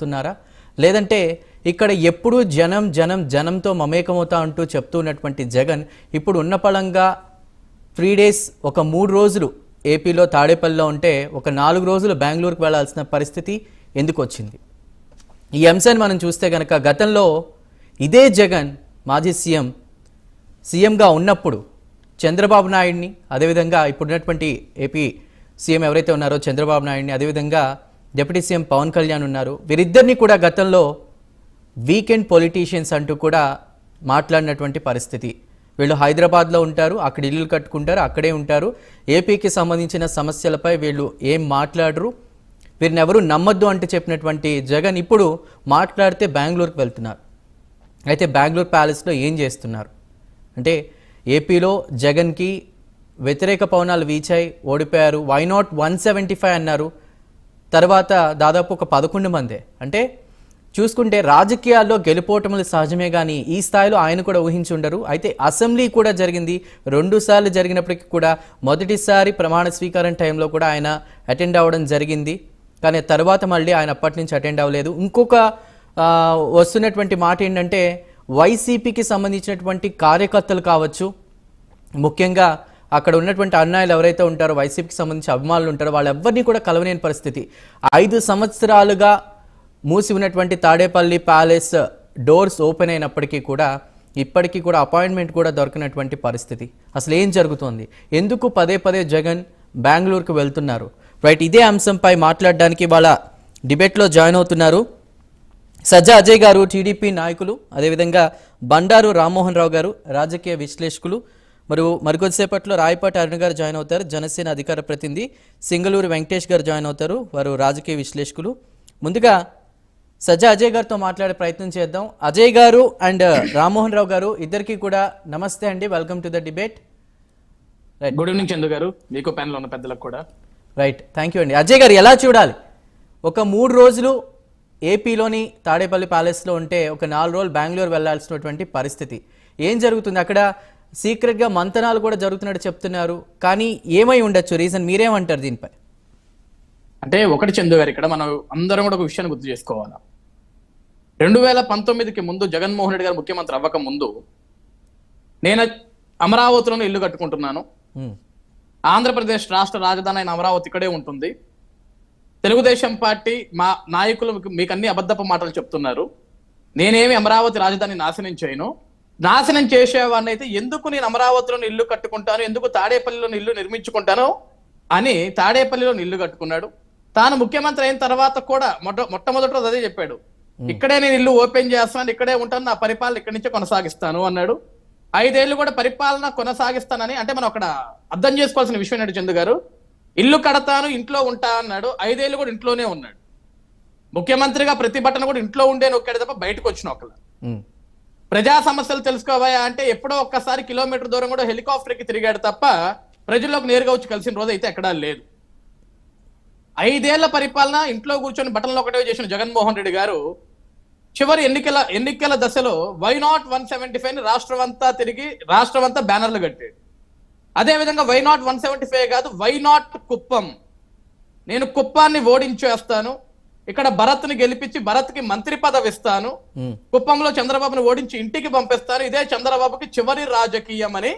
వస్తున్నారా లేదంటే ఇక్కడ ఎప్పుడూ జనం జనం జనంతో మమేకమవుతా అంటూ చెప్తూ ఉన్నటువంటి జగన్ ఇప్పుడు ఉన్న పళంగా త్రీ డేస్ ఒక మూడు రోజులు ఏపీలో తాడేపల్లిలో ఉంటే ఒక నాలుగు రోజులు బెంగళూరుకు వెళ్ళాల్సిన పరిస్థితి ఎందుకు వచ్చింది ఈ అంశాన్ని మనం చూస్తే కనుక గతంలో ఇదే జగన్ మాజీ సీఎం సీఎంగా ఉన్నప్పుడు చంద్రబాబు నాయుడిని అదేవిధంగా ఇప్పుడున్నటువంటి ఏపీ సీఎం ఎవరైతే ఉన్నారో చంద్రబాబు నాయుడిని అదేవిధంగా డిప్యూటీ సీఎం పవన్ కళ్యాణ్ ఉన్నారు. వీరిద్దరిని కూడా గతంలో వీకెండ్ పొలిటీషియన్స్ అంటూ కూడా మాట్లాడినటువంటి పరిస్థితి. వీళ్ళు హైదరాబాద్లో ఉంటారు అక్కడ ఇల్లు కట్టుకుంటారు అక్కడే ఉంటారు. ఏపీకి సంబంధించిన సమస్యలపై వీళ్ళు ఏం మాట్లాడరు. వీరిని ఎవరు నమ్మద్దు అంటూ చెప్పినటువంటి జగన్ ఇప్పుడు మాట్లాడితే బెంగళూరుకు వెళ్తున్నారు. అయితే బెంగళూరు ప్యాలెస్లో ఏం చేస్తున్నారు? అంటే ఏపీలో జగన్కి వ్యతిరేక పవనాలు వీచాయి ఓడిపోయారు. Why not one seventy five అన్నారు. తర్వాత దాదాపు ఒక పదకొండు మందే. అంటే చూసుకుంటే రాజకీయాల్లో గెలుపోవటములు సహజమే కానీ ఈ స్థాయిలో ఆయన కూడా ఊహించి ఉండరు. అయితే అసెంబ్లీ కూడా జరిగింది. రెండు సార్లు జరిగినప్పటికీ కూడా మొదటిసారి ప్రమాణ స్వీకారం టైంలో కూడా ఆయన అటెండ్ అవ్వడం జరిగింది. కానీ తర్వాత మళ్ళీ ఆయన అప్పటి నుంచి అటెండ్ అవ్వలేదు. ఇంకొక వస్తున్నటువంటి మాట ఏంటంటే వైసీపీకి సంబంధించినటువంటి కార్యకర్తలు కావచ్చు ముఖ్యంగా అక్కడ ఉన్నటువంటి అన్నయ్యలు ఎవరైతే ఉంటారో వైసీపీకి సంబంధించి అభిమానులు ఉంటారో వాళ్ళెవ్వరినీ కూడా కలవలేని పరిస్థితి. ఐదు సంవత్సరాలుగా మూసి ఉన్నటువంటి తాడేపల్లి ప్యాలెస్ డోర్స్ ఓపెన్ అయినప్పటికీ కూడా ఇప్పటికీ కూడా అపాయింట్మెంట్ కూడా దొరకనటువంటి పరిస్థితి. అసలు ఏం జరుగుతోంది? ఎందుకు పదే పదే జగన్ బెంగళూరుకు వెళ్తున్నారు? రైట్ ఇదే అంశంపై మాట్లాడడానికి వాళ్ళ డిబేట్లో జాయిన్ అవుతున్నారు సజ్జా అజయ్ గారు టీడీపీ నాయకులు అదేవిధంగా బండారు రామ్మోహన్ రావు గారు రాజకీయ విశ్లేషకులు మరియు మరికొద్దిసేపట్లో రాయపాటి అరుణ్ గారు జాయిన్ అవుతారు. జనసేన అధికార ప్రతినిధి సింగళూరు వెంకటేష్ గారు జాయిన్ అవుతారు. వారు రాజకీయ విశ్లేషకులు. ముందుగా సజ్జా అజయ్ గారితో మాట్లాడే ప్రయత్నం చేద్దాం. అజయ్ గారు అండ్ రామ్మోహన్ రావు గారు ఇద్దరికి కూడా నమస్తే అండి. Welcome to the debate. Good evening Chandu గారు. మీకు ప్యానల్ ఉన్న పెద్దలకు కూడా. రైట్ థ్యాంక్ యూ అండి. అజయ్ గారు ఎలా చూడాలి? ఒక మూడు రోజులు ఏపీలోని తాడేపల్లి ప్యాలెస్లో ఉంటే ఒక నాలుగు రోజులు బెంగళూరు వెళ్ళాల్సినటువంటి పరిస్థితి. ఏం జరుగుతుంది? అక్కడ సీక్రెట్గా మంతనాలు కూడా జరుగుతున్నట్టు చెప్తున్నారు. కానీ ఏమై ఉండొచ్చు? రీజన్ మీరేమంటారు దీనిపై? అంటే ఒకటి చందు గారు ఇక్కడ మనం అందరం కూడా ఒక విషయాన్ని గుర్తు చేసుకోవాలి. రెండు వేల పంతొమ్మిదికి ముందు జగన్మోహన్ రెడ్డి గారు ముఖ్యమంత్రి అవ్వక ముందు నేను అమరావతిలోనే ఇల్లు కట్టుకుంటున్నాను. ఆంధ్రప్రదేశ్ రాష్ట్ర రాజధాని అయిన అమరావతి ఇక్కడే ఉంటుంది. తెలుగుదేశం పార్టీ మా నాయకులు మీకు- మీకు అన్ని అబద్ధపు మాటలు చెప్తున్నారు. నేనేమి అమరావతి రాజధాని నాశనం చేయను. నాశనం చేసేవాడిని అయితే ఎందుకు నేను అమరావతిలో ఇల్లు కట్టుకుంటాను? ఎందుకు తాడేపల్లిలో ఇల్లు నిర్మించుకుంటాను? అని తాడేపల్లిలో ఇల్లు కట్టుకున్నాడు. తాను ముఖ్యమంత్రి అయిన తర్వాత కూడా మొట్ట మొట్టమొదట అదే చెప్పాడు. ఇక్కడే నేను ఇల్లు ఓపెన్ చేస్తాను ఇక్కడే ఉంటాను నా పరిపాలన ఇక్కడి నుంచే కొనసాగిస్తాను అన్నాడు. ఐదేళ్ళు కూడా పరిపాలన కొనసాగిస్తానని అంటే మనం అక్కడ అర్థం చేసుకోవాల్సిన విషయం ఏంటంటే చందు గారు? ఇల్లు కడతాను ఇంట్లో ఉంటా అన్నాడు. ఐదేళ్ళు కూడా ఇంట్లోనే ఉన్నాడు. ముఖ్యమంత్రిగా ప్రతిభటన కూడా ఇంట్లో ఉండే నొక్కాడు తప్ప బయటకు వచ్చిన ఒకళ్ళు ప్రజా సమస్యలు తెలుసుకోవాయా అంటే ఎప్పుడో ఒక్కసారి కిలోమీటర్ దూరం కూడా హెలికాప్టర్కి తిరిగాడు తప్ప ప్రజల్లోకి నేరుగా వచ్చి కలిసిన రోజు అయితే ఎక్కడా లేదు. ఐదేళ్ళ పరిపాలన ఇంట్లో కూర్చొని బటన్లు ఒకటే చేసిన జగన్మోహన్ రెడ్డి గారు చివరి ఎన్నికల ఎన్నికల దశలో why not one seventy five రాష్ట్రం అంతా తిరిగి రాష్ట్రం అంతా బ్యానర్లు కట్టాడు. అదే విధంగా why not one seventy five కాదు వై నాట్ కుప్పం? నేను కుప్పాన్ని ఓడించేస్తాను ఇక్కడ భరత్ని గెలిపించి భరత్కి మంత్రి పదవి ఇస్తాను కుప్పంలో చంద్రబాబును ఓడించి ఇంటికి పంపిస్తారు ఇదే చంద్రబాబుకి చివరి రాజకీయం అని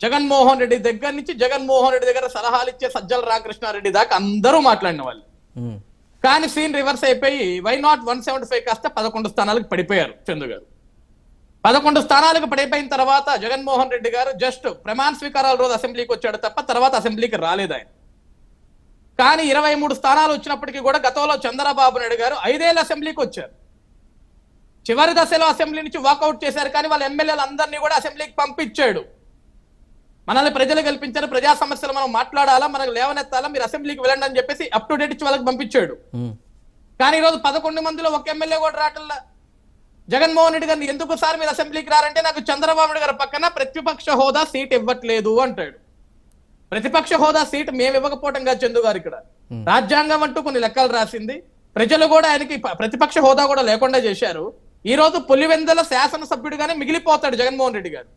జగన్మోహన్ రెడ్డి దగ్గర నుంచి జగన్మోహన్ రెడ్డి దగ్గర సలహాలు ఇచ్చే సజ్జల రామకృష్ణారెడ్డి దాకా అందరూ మాట్లాడిన వాళ్ళు. కానీ సీన్ రివర్స్ అయిపోయి why not one seventy five కాస్త పదకొండు స్థానాలకు పడిపోయారు చందు గారు. పదకొండు స్థానాలకు పడిపోయిన తర్వాత జగన్మోహన్ రెడ్డి గారు జస్ట్ ప్రమాణ స్వీకారాల రోజు అసెంబ్లీకి వచ్చాడు తప్ప తర్వాత అసెంబ్లీకి రాలేదు ఆయన. కానీ ఇరవై మూడు స్థానాలు వచ్చినప్పటికీ కూడా గతంలో చంద్రబాబు నాయుడు గారు ఐదేళ్ళ అసెంబ్లీకి వచ్చారు. చివరి దశలో అసెంబ్లీ నుంచి వాకౌట్ చేశారు కానీ వాళ్ళ ఎమ్మెల్యేలు అందరినీ కూడా అసెంబ్లీకి పంపించాడు. మనల్ని ప్రజలు గెలిపించారు ప్రజా సమస్యలు మనం మాట్లాడాలా మనకు లేవనెత్తాలా మీరు అసెంబ్లీకి వెళ్ళండి అని చెప్పేసి అప్ టు డేట్ ఇచ్చి వాళ్ళకి పంపించాడు. కానీ ఈరోజు పదకొండు మందిలో ఒక ఎమ్మెల్యే కూడా రావట్లా. జగన్మోహన్ రెడ్డి గారిని ఎందుకు సార్ మీరు అసెంబ్లీకి రారంటే నాకు చంద్రబాబు నాయుడు గారి పక్కన ప్రతిపక్ష హోదా సీట్ ఇవ్వట్లేదు అంటాడు. ప్రతిపక్ష హోదా సీట్ మేము ఇవ్వకపోవటం కాదు చందు గారు ఇక్కడ. రాజ్యాంగం అంటూ కొన్ని లెక్కలు రాసింది. ప్రజలు కూడా ఆయనకి ప్రతిపక్ష హోదా కూడా లేకుండా చేశారు. ఈ రోజు పులివెందుల శాసనసభ్యుడిగానే మిగిలిపోతాడు జగన్మోహన్ రెడ్డి గారు.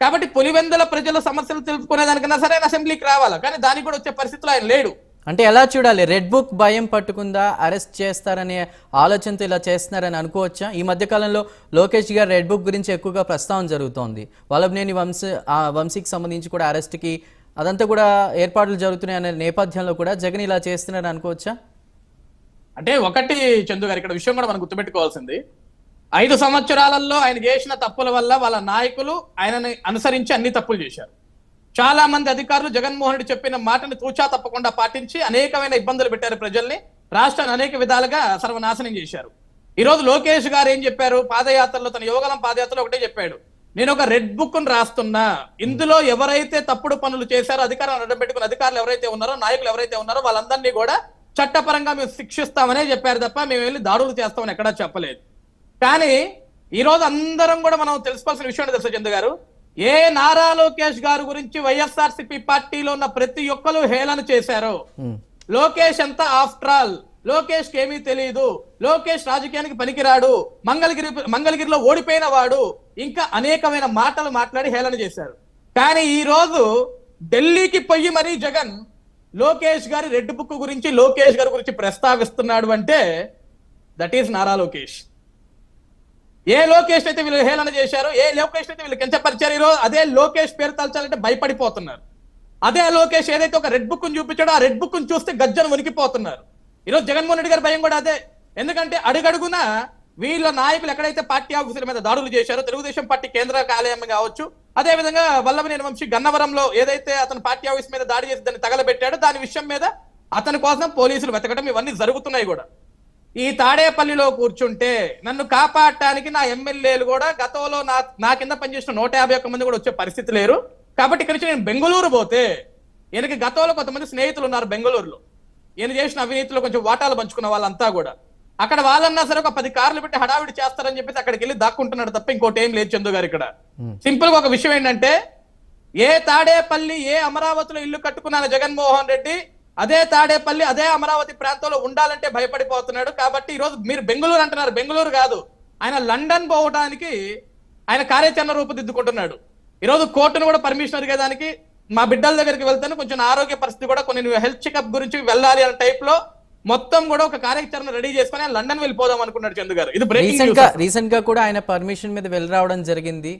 కాబట్టి పులివెందుల ప్రజల సమస్యలు తెలుసుకునే దానికన్నా సరే అసెంబ్లీకి రావాలా? కానీ దానికి కూడా వచ్చే పరిస్థితిలో ఆయన లేడు. అంటే ఎలా చూడాలి? రెడ్ బుక్ భయం పట్టుకుందా? అరెస్ట్ చేస్తారనే ఆలోచనతో ఇలా చేస్తున్నారని అనుకోవచ్చా? ఈ మధ్య కాలంలో లోకేష్ గారు రెడ్ బుక్ గురించి ఎక్కువగా ప్రస్తావన జరుగుతోంది. వల్లభనేని వంశ ఆ వంశీకి సంబంధించి కూడా అరెస్ట్కి అదంతా కూడా ఏర్పాట్లు జరుగుతున్నాయి అనే నేపథ్యంలో కూడా జగన్ ఇలా చేస్తున్నాడు అనుకోవచ్చా? అంటే ఒకటి చందు గారు ఇక్కడ విషయం కూడా మనం గుర్తుపెట్టుకోవాల్సింది. ఐదు సంవత్సరాలలో ఆయన చేసిన తప్పుల వల్ల వాళ్ళ నాయకులు ఆయనని అనుసరించి అన్ని తప్పులు చేశారు. చాలా మంది అధికారులు జగన్మోహన్ రెడ్డి చెప్పిన మాటని తూచా తప్పకుండా పాటించి అనేకమైన ఇబ్బందులు పెట్టారు ప్రజల్ని. రాష్ట్రాన్ని అనేక విధాలుగా సర్వనాశనం చేశారు. ఈ రోజు లోకేష్ గారు ఏం చెప్పారు? పాదయాత్రలో తన యోగలం పాదయాత్రలో ఒకటే చెప్పాడు. నేను ఒక రెడ్ బుక్ రాస్తున్నా. ఇందులో ఎవరైతే తప్పుడు పనులు చేశారో అధికారాన్ని అడ్డం పెట్టుకున్న అధికారులు ఎవరైతే ఉన్నారో నాయకులు ఎవరైతే ఉన్నారో వాళ్ళందరినీ కూడా చట్టపరంగా మేము శిక్షిస్తామనే చెప్పారు తప్ప మేము వెళ్ళి దాడులు చేస్తామని ఎక్కడా చెప్పలేదు. కానీ ఈ రోజు అందరం కూడా మనం తెలుసుకోవాల్సిన విషయం తెలుసా చందు గారు? ఏ నారా లోకేష్ గారి గురించి వైఎస్ఆర్సీపీ పార్టీలో ఉన్న ప్రతి ఒక్కరు హేళన చేశారో. లోకేష్ ఎంత ఆఫ్టర్ ఆల్ లోకేష్ ఏమీ తెలియదు లోకేష్ రాజకీయానికి పనికిరాడు. మంగళగిరి మంగళగిరిలో ఓడిపోయిన వాడు ఇంకా అనేకమైన మాటలు మాట్లాడి హేళన చేశారు. కానీ ఈ రోజు ఢిల్లీకి పోయి మరీ జగన్. లోకేష్ గారి రెడ్ బుక్ గురించి లోకేష్ గారి గురించి ప్రస్తావిస్తున్నాడు అంటే దట్ ఈస్ నారా లోకేష్. ఏ లోకేష్ అయితే వీళ్ళు హేళన చేశారు ఏ లోకేష్ అయితే వీళ్ళు కించపరిచారు ఈరోజు అదే లోకేష్ పేరు తలచాలంటే భయపడిపోతున్నారు. అదే లోకేష్ ఏదైతే ఒక రెడ్ బుక్ చూపించాడో ఆ రెడ్ బుక్ చూస్తే గజ్జను వణికిపోతున్నారు. ఈరోజు జగన్మోహన్ రెడ్డి గారి భయం కూడా అదే. ఎందుకంటే అడుగడుగున వీళ్ళ నాయకులు ఎక్కడైతే పార్టీ ఆఫీసుల మీద దాడులు చేశారో తెలుగుదేశం పార్టీ కేంద్ర కార్యాలయం కావచ్చు అదే విధంగా వల్లభనేని వంశీ గన్నవరంలో ఏదైతే అతను పార్టీ ఆఫీస్ మీద దాడి చేసి దాన్ని తగలబెట్టాడో దాని విషయం మీద అతని కోసం పోలీసులు వెతకడం ఇవన్నీ జరుగుతున్నాయి కూడా. ఈ తాడేపల్లిలో కూర్చుంటే నన్ను కాపాడటానికి నా ఎమ్మెల్యేలు కూడా గతంలో నా నా కింద పనిచేసిన నూట యాభై ఒక్క మంది కూడా వచ్చే పరిస్థితి లేరు. కాబట్టి ఇక్కడి నుంచి నేను బెంగళూరు పోతే ఈయనకి గతంలో కొంతమంది స్నేహితులు ఉన్నారు బెంగళూరులో. ఈయన చేసిన అవినీతిలో కొంచెం వాటాలు పంచుకున్న వాళ్ళంతా కూడా. అక్కడ వాళ్ళన్నా సరే ఒక పది కార్లు పెట్టి హడావిడి చేస్తారని చెప్పేసి అక్కడికి వెళ్ళి దాక్కుంటున్నాడు తప్ప ఇంకోటి ఏం లేదు చందు గారు ఇక్కడ. సింపుల్గా ఒక విషయం ఏంటంటే ఏ తాడేపల్లి ఏ అమరావతిలో ఇల్లు కట్టుకున్నాను జగన్మోహన్ రెడ్డి అదే తాడేపల్లి అదే అమరావతి ప్రాంతంలో ఉండాలంటే భయపడిపోతున్నాడు. కాబట్టి ఈ రోజు మీరు బెంగళూరు అంటున్నారు. బెంగళూరు కాదు. ఆయన లండన్ పోవడానికి ఆయన కార్యాచరణ రూపుదిద్దుకుంటున్నాడు. ఈ రోజు కోర్టును కూడా పర్మిషన్ అడిగేదానికి మా బిడ్డల దగ్గరికి వెళ్తాను. కొంచెం ఆరోగ్య పరిస్థితి కూడా కొన్ని హెల్త్ చెకప్ గురించి వెళ్ళాలి అనే టైప్లో మొత్తం కూడా ఒక కార్యాచరణ రెడీ చేసుకుని లండన్ వెళ్ళిపోదాం అనుకున్నాడు చందు గారు. ఇది రీసెంట్గా రీసెంట్గా కూడా ఆయన పర్మిషన్ మీద వెళ్ళి రావడం జరిగింది.